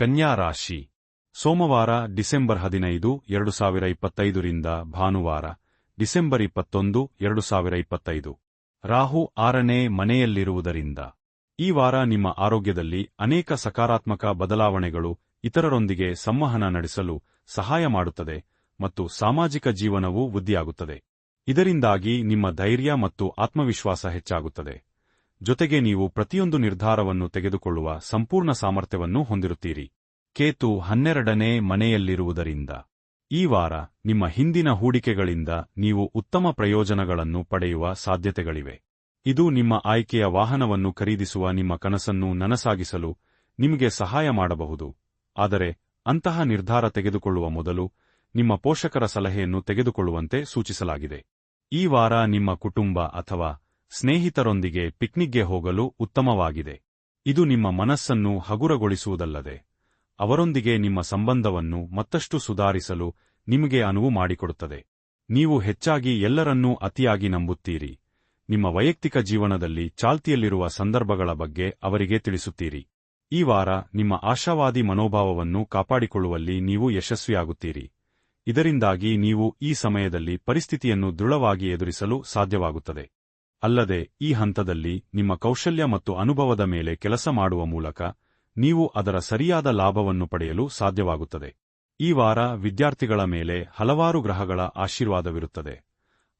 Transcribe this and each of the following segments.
ಕನ್ಯಾ ರಾಶಿ ಸೋಮವಾರ, ಡಿಸೆಂಬರ್ ಹದಿನೈದು, ಎರಡು ಸಾವಿರ ಇಪ್ಪತ್ತೈದರಿಂದ ಭಾನುವಾರ, ಡಿಸೆಂಬರ್ ಇಪ್ಪತ್ತೊಂದು, ಎರಡು ಸಾವಿರ ಇಪ್ಪತ್ತೈದು. ರಾಹು ಆರನೇ ಮನೆಯಲ್ಲಿರುವುದರಿಂದ. ಈ ವಾರ ನಿಮ್ಮ ಆರೋಗ್ಯದಲ್ಲಿ ಅನೇಕ ಸಕಾರಾತ್ಮಕ ಬದಲಾವಣೆಗಳು ಇತರರೊಂದಿಗೆ ಸಂವಹನ ನಡೆಸಲು ಸಹಾಯ ಮಾಡುತ್ತದೆ ಮತ್ತು ಸಾಮಾಜಿಕ ಜೀವನವೂ ವೃದ್ಧಿಯಾಗುತ್ತದೆ. ಇದರಿಂದಾಗಿ ನಿಮ್ಮ ಧೈರ್ಯ ಮತ್ತು ಆತ್ಮವಿಶ್ವಾಸ ಹೆಚ್ಚಾಗುತ್ತದೆ. ಜೊತೆಗೆ ನೀವು ಪ್ರತಿಯೊಂದು ನಿರ್ಧಾರವನ್ನು ತೆಗೆದುಕೊಳ್ಳುವ ಸಂಪೂರ್ಣ ಸಾಮರ್ಥ್ಯವನ್ನು ಹೊಂದಿರುತ್ತೀರಿ. ಕೇತು ಹನ್ನೆರಡನೇ ಮನೆಯಲ್ಲಿರುವುದರಿಂದ. ಈ ವಾರ ನಿಮ್ಮ ಹಿಂದಿನ ಹೂಡಿಕೆಗಳಿಂದ ನೀವು ಉತ್ತಮ ಪ್ರಯೋಜನಗಳನ್ನು ಪಡೆಯುವ ಸಾಧ್ಯತೆಗಳಿವೆ. ಇದು ನಿಮ್ಮ ಆಯ್ಕೆಯ ವಾಹನವನ್ನು ಖರೀದಿಸುವ ನಿಮ್ಮ ಕನಸನ್ನು ನನಸಾಗಿಸಲು ನಿಮಗೆ ಸಹಾಯ ಮಾಡಬಹುದು. ಆದರೆ ಅಂತಹ ನಿರ್ಧಾರ ತೆಗೆದುಕೊಳ್ಳುವ ಮೊದಲು ನಿಮ್ಮ ಪೋಷಕರ ಸಲಹೆಯನ್ನು ತೆಗೆದುಕೊಳ್ಳುವಂತೆ ಸೂಚಿಸಲಾಗಿದೆ. ಈ ವಾರ ನಿಮ್ಮ ಕುಟುಂಬ ಅಥವಾ ಸ್ನೇಹಿತರೊಂದಿಗೆ ಪಿಕ್ನಿಕ್ಗೆ ಹೋಗಲು ಉತ್ತಮವಾಗಿದೆ. ಇದು ನಿಮ್ಮ ಮನಸ್ಸನ್ನು ಹಗುರಗೊಳಿಸುವುದಲ್ಲದೆ, ಅವರೊಂದಿಗೆ ನಿಮ್ಮ ಸಂಬಂಧವನ್ನು ಮತ್ತಷ್ಟು ಸುಧಾರಿಸಲು ನಿಮಗೆ ಅನುವು ಮಾಡಿಕೊಡುತ್ತದೆ. ನೀವು ಹೆಚ್ಚಾಗಿ ಎಲ್ಲರನ್ನೂ ಅತಿಯಾಗಿ ನಂಬುತ್ತೀರಿ. ನಿಮ್ಮ ವೈಯಕ್ತಿಕ ಜೀವನದಲ್ಲಿ ಚಾಲ್ತಿಯಲ್ಲಿರುವ ಸಂದರ್ಭಗಳ ಬಗ್ಗೆ ಅವರಿಗೆ ತಿಳಿಸುತ್ತೀರಿ. ಈ ವಾರ ನಿಮ್ಮ ಆಶಾವಾದಿ ಮನೋಭಾವವನ್ನು ಕಾಪಾಡಿಕೊಳ್ಳುವಲ್ಲಿ ನೀವು ಯಶಸ್ವಿಯಾಗುತ್ತೀರಿ. ಇದರಿಂದಾಗಿ ನೀವು ಈ ಸಮಯದಲ್ಲಿ ಪರಿಸ್ಥಿತಿಯನ್ನು ದೃಢವಾಗಿ ಎದುರಿಸಲು ಸಾಧ್ಯವಾಗುತ್ತದೆ. ಅಲ್ಲದೆ, ಈ ಹಂತದಲ್ಲಿ ನಿಮ್ಮ ಕೌಶಲ್ಯ ಮತ್ತು ಅನುಭವದ ಮೇಲೆ ಕೆಲಸ ಮಾಡುವ ಮೂಲಕ ನೀವು ಅದರ ಸರಿಯಾದ ಲಾಭವನ್ನು ಪಡೆಯಲು ಸಾಧ್ಯವಾಗುತ್ತದೆ. ಈ ವಾರ ವಿದ್ಯಾರ್ಥಿಗಳ ಮೇಲೆ ಹಲವಾರು ಗ್ರಹಗಳ ಆಶೀರ್ವಾದವಿರುತ್ತದೆ.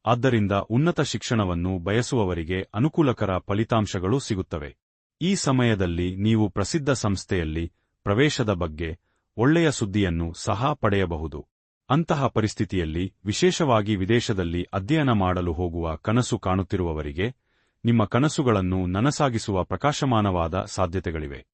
ಆದ್ದರಿಂದ ಉನ್ನತ ಶಿಕ್ಷಣವನ್ನು ಬಯಸುವವರಿಗೆ ಅನುಕೂಲಕರ ಫಲಿತಾಂಶಗಳು ಸಿಗುತ್ತವೆ. ಈ ಸಮಯದಲ್ಲಿ ನೀವು ಪ್ರಸಿದ್ಧ ಸಂಸ್ಥೆಯಲ್ಲಿ ಪ್ರವೇಶದ ಬಗ್ಗೆ ಒಳ್ಳೆಯ ಸುದ್ದಿಯನ್ನು ಸಹ ಪಡೆಯಬಹುದು. ಅಂತಹ ಪರಿಸ್ಥಿತಿಯಲ್ಲಿ ವಿಶೇಷವಾಗಿ ವಿದೇಶದಲ್ಲಿ ಅಧ್ಯಯನ ಮಾಡಲು ಹೋಗುವ ಕನಸು ಕಾಣುತ್ತಿರುವವರಿಗೆ ನಿಮ್ಮ ಕನಸುಗಳನ್ನು ನನಸಾಗಿಸುವ ಪ್ರಕಾಶಮಾನವಾದ ಸಾಧ್ಯತೆಗಳಿವೆ.